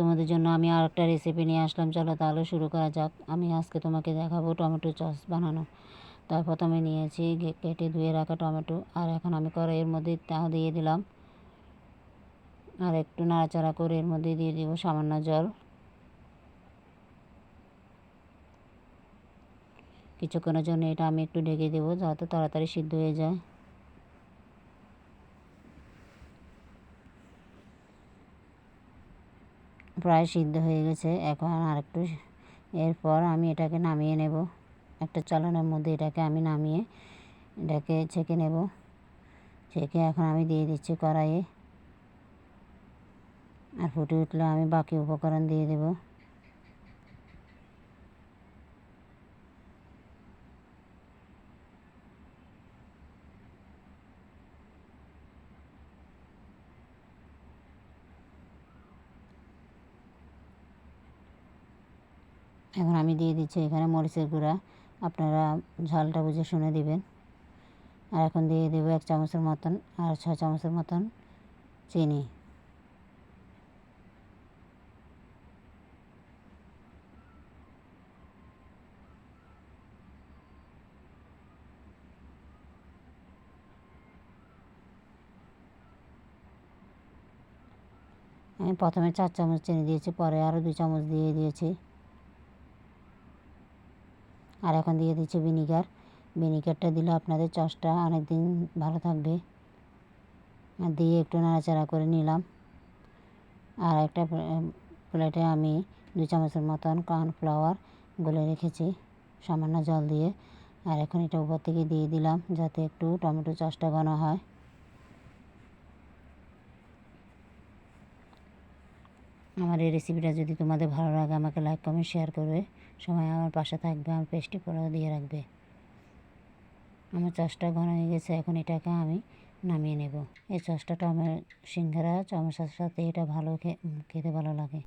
তোমাদের জন্য আমি আর একটা রেসিপি নিয়ে আসলাম। চলো তাহলে শুরু করা যাক। আমি আজকে তোমাকে দেখাবো টমেটো সস বানানো। তার প্রথমে নিয়েছি কেটে ধুয়ে রাখা টমেটো। আর এখন আমি কড়াইয়ের মধ্যে তা দিয়ে দিলাম। আর একটু নাড়াচাড়া করে এর মধ্যে দিয়ে দিব সামান্য জল। কিছুক্ষণের জন্য এটা আমি একটু ঢেকে দেবো যাতে তাড়াতাড়ি সিদ্ধ হয়ে যায়। প্রায় সিদ্ধ হয়ে গেছে। এখন আর একটু এরপর আমি এটাকে নামিয়ে নেব। একটা চালানোর মধ্যে এটাকে আমি নামিয়ে এটাকে ছেঁকে নেব। ছেঁকে এখন আমি দিয়ে দিচ্ছি কড়াইয়ে। আর ফুটে উঠলে আমি বাকি উপকরণ দিয়ে দেব। এখন আমি দিয়ে দিচ্ছি এখানে মরিচের গুঁড়া। আপনারা ঝালটা বুঝে শুনে দিবেন। আর এখন দিয়ে দেবো এক চামচের মতন, আর ছ চামচের মতন চিনি। আমি প্রথমে চার চামচ চিনি দিয়েছি, পরে আরও দুই চামচ দিয়ে দিয়েছি। আর এখন দিয়ে দিচ্ছি ভিনিগার। ভিনিগারটা দিলে আপনাদের চসটা অনেক দিন ভালো থাকবে। আর দিয়ে একটু নাড়াচাড়া করে নিলাম। আর একটা প্লেটে আমি দু চামচের মতন কর্নফ্লাওয়ার গুলে রেখেছি, সামান্য জল দিয়ে। আর এখন এটা উপর থেকে দিয়ে দিলাম যাতে একটু টমেটো চসটা ঘন হয়। আমার এই রেসিপিটা যদি তোমাদের ভালো লাগে, আমাকে লাইক কমেন্ট শেয়ার করবে। সময় আমার পাশে থাকবে, আমার পেস্টটি পোলাও দিয়ে রাখবে। আমার চাষটা ঘন হয়ে গেছে, এখন এটাকে আমি নামিয়ে নেব। এই চাষটা টমের সিঙ্গারা চামচের সাথে এটা ভালো খেতে ভালো লাগে।